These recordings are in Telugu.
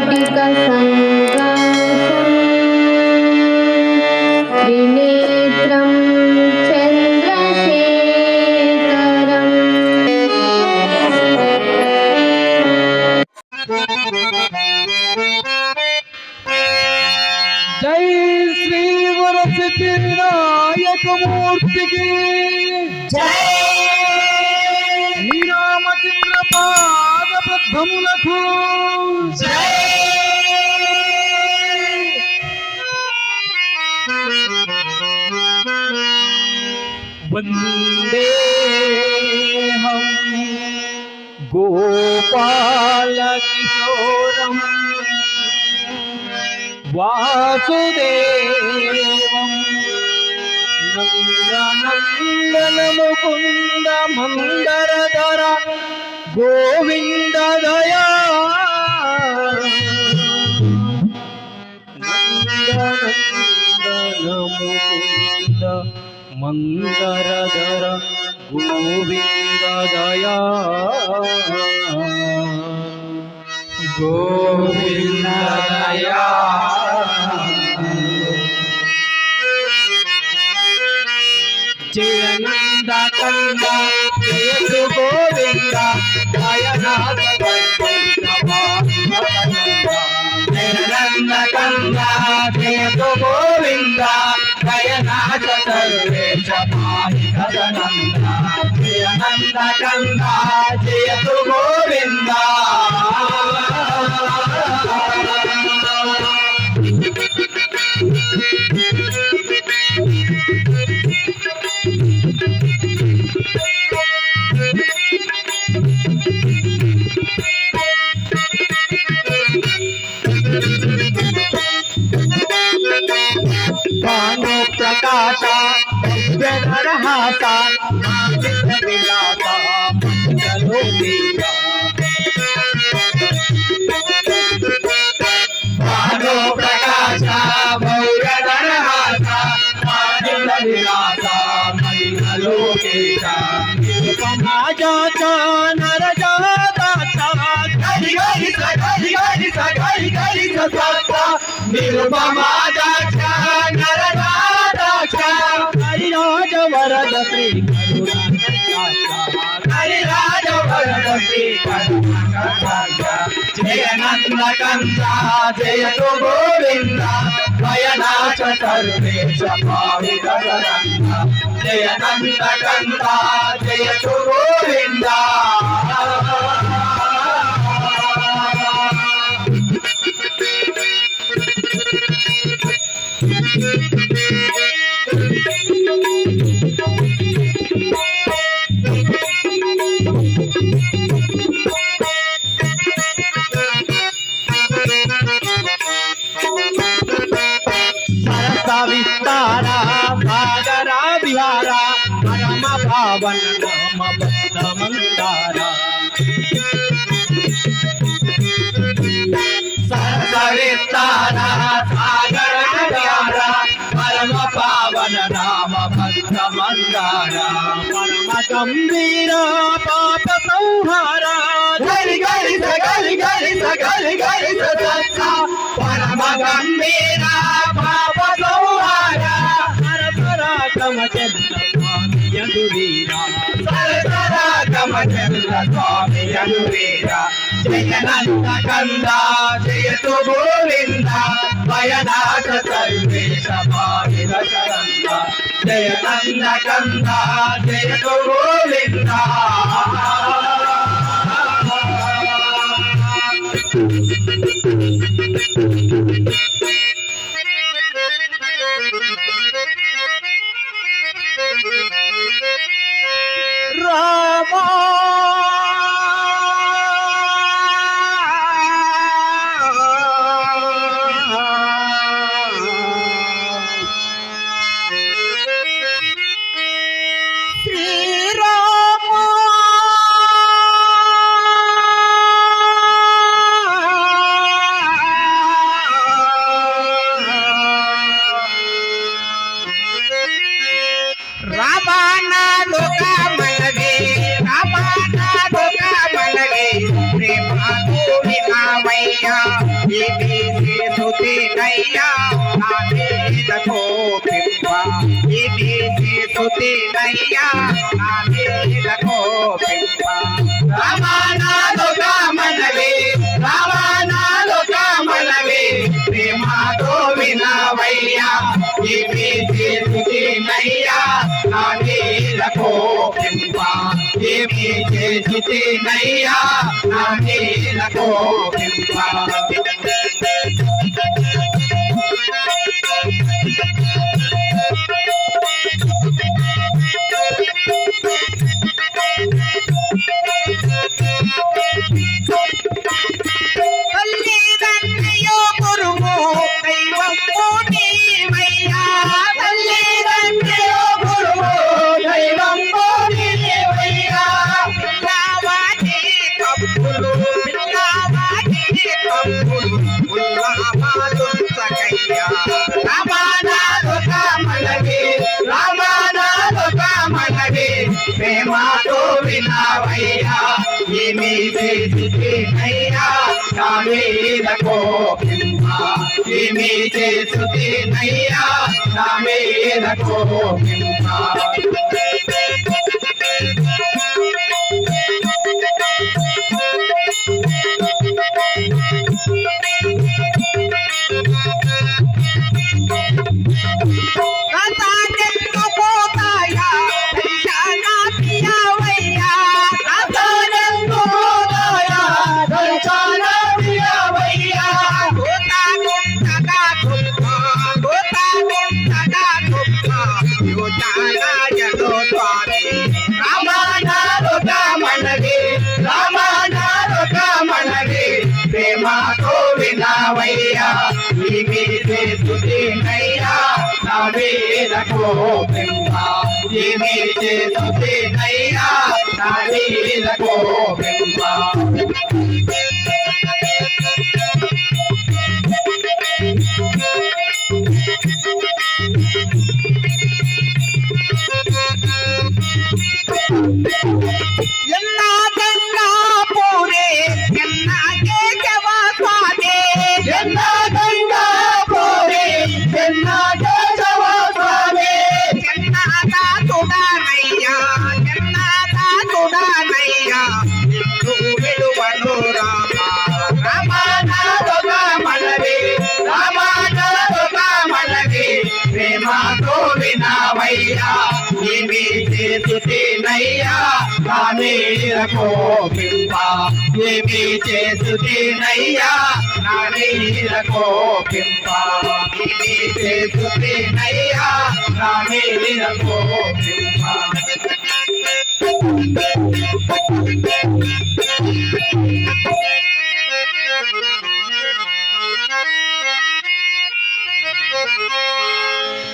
वाटिका वन्दे हम गोपालकिशोरम् वासुदेवम् नन्दनमुकुन्दमन्दरधर गोविन्ददया नन्दनन्दनमुकुन्द ಮಂದರದರ ಗುಣವಿಂದದಯ ಗೋವಿ प्रकाशा व्यधर हासा विलासा चलो मेरा గరి గరి స గరి గరి స స నిరుపమాదాక్ష నరనాదాక్ష హరిరాజ వరద శ్రీ హరిరాజ వరద శ్రీ జయ నంద కంద జయ తో గోవింద భయనాశ సర్వేశ పావిత జయ నంద కంద జయ తో గోవింద మందార పరమ గంభీర పాప సంహార గరి గరి స గరి గరి గరి పరమ గంభీర పాప సంహార హర పరాక్రమ చంద్ర స్వామి యదువీర చంద్ర స్వామి యదువీర జయ కంద గోవింద. భయనాథ సర్వేశ భావిర చరంద. జయ నంద కంద జయ గోవింద రామా సుతినయ్యా నా మీద కోపింప రామానాలు కామనవి రామానాలు కామనవి ప్రేమతో వినవయ్యా ఇవి చేసుతినయ్యా నా మీద కోపింప ఏమి చేసుతినయ్యా నా మీద కోపింప చేసినయ్యా నా మీద మాతో వినావయ్యా నీ మీదే తుదేనయ్యా నా వేలకు బ్రహ్మా నీ మీదే తుదేనయ్యా నా వేలకు బ్రహ్మా ప్రేమతో వినవయ్యా ఇవి చేసుతినయ్యా నా మీద కోపింప ఇవి చేసుతినయ్యా నా మీద కోపింప ఇవి చేసుతినయ్యా నా మీద కోపింప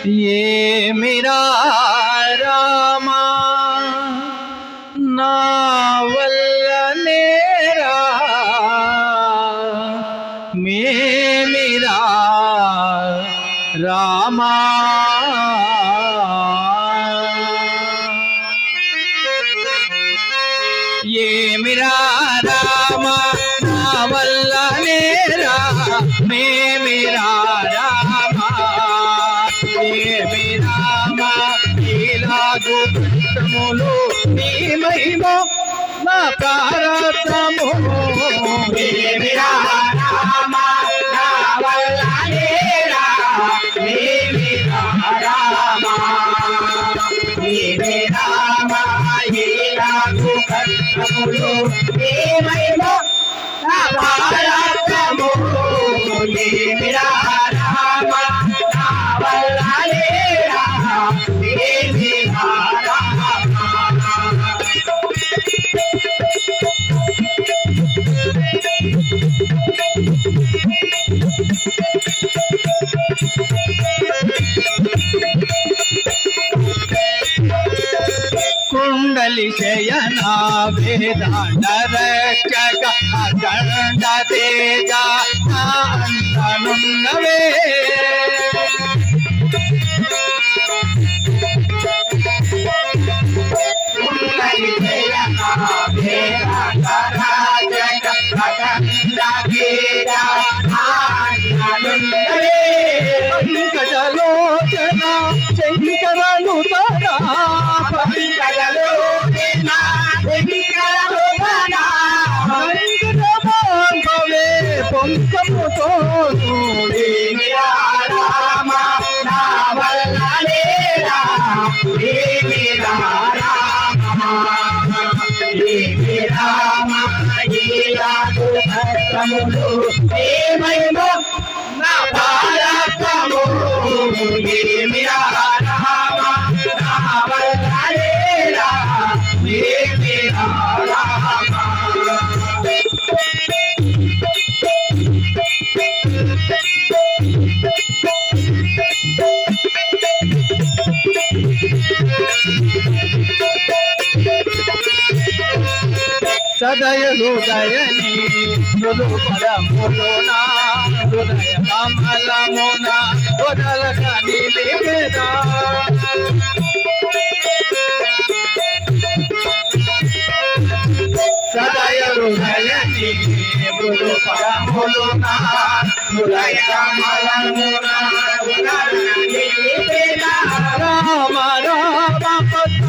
ये मेरा रामा नावल नेरा मैं मेरा रामा మహిమ నా ప్రారతము కుండలి శయన వేదాండ రక్షక అఖండ తేజ అంతనున్నవే దయలు దయని ములు పదములోన హృదయ కమలమున వదలక నిలిపేదా సదయలు దయని ములు పదములోన హృదయ కమలమున వదలక నిలిపేదా రామ రామ పద్మ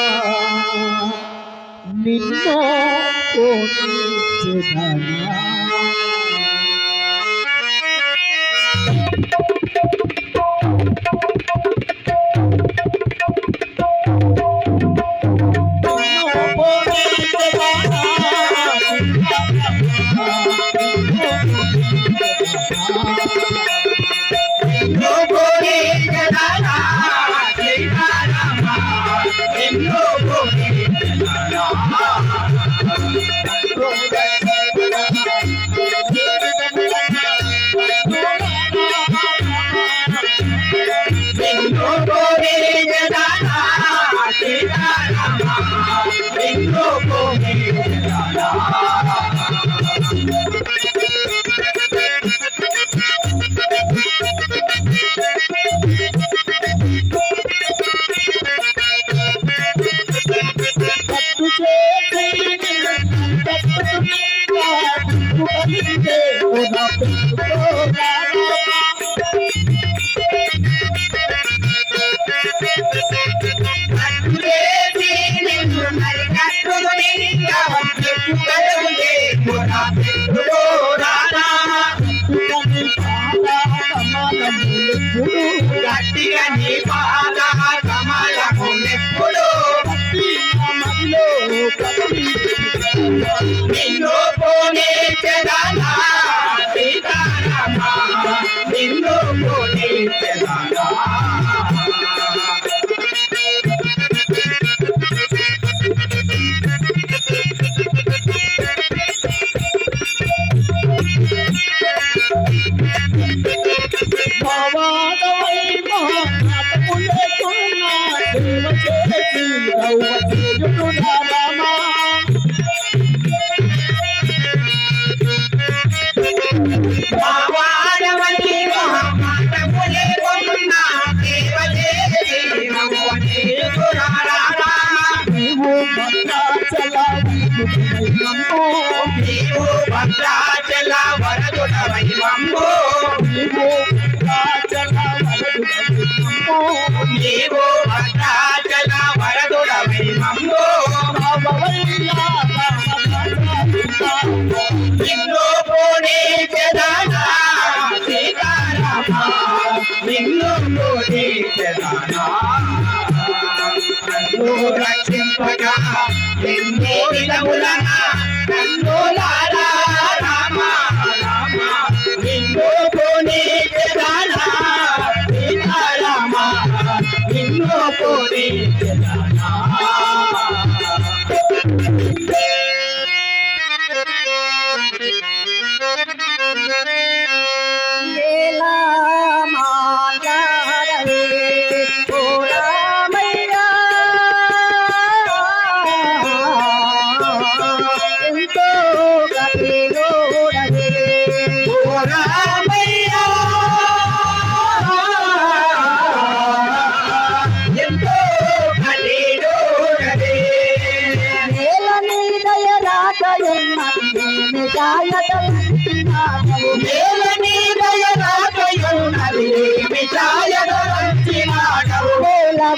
মিন্ন ও চেতনা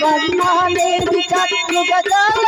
వర్ణాలే విచక్షుగ చాల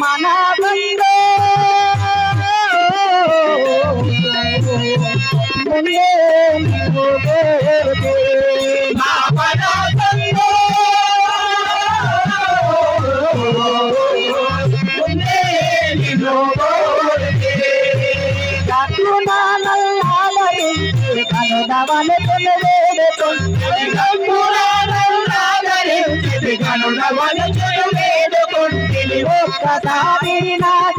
మన ముందే ಕಾವೇರಿ ನಾಗ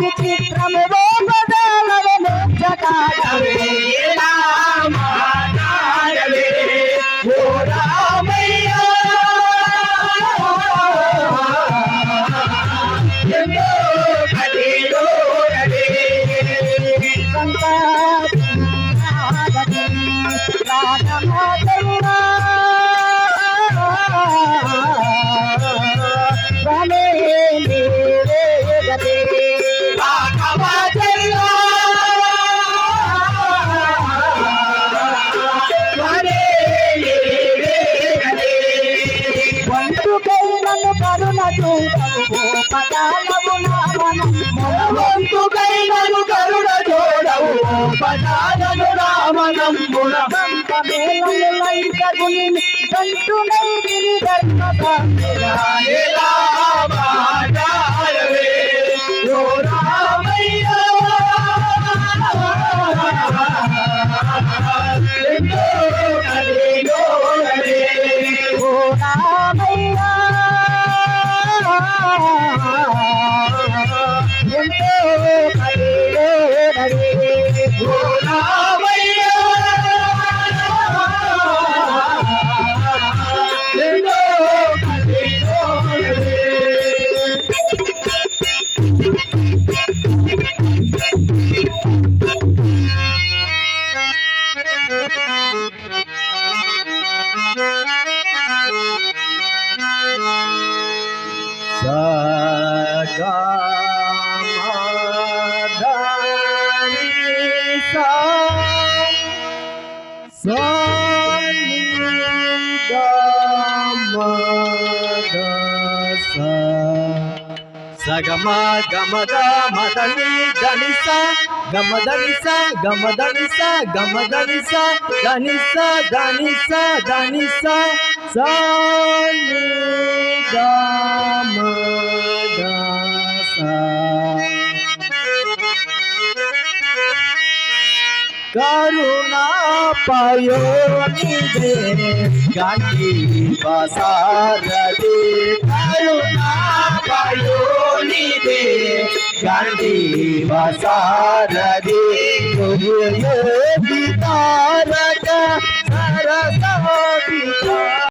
ధర్మ గమద మదని ధనిస గమదనిస కరుణా দিতে গান্ধী বাসার রে তোর বিতারক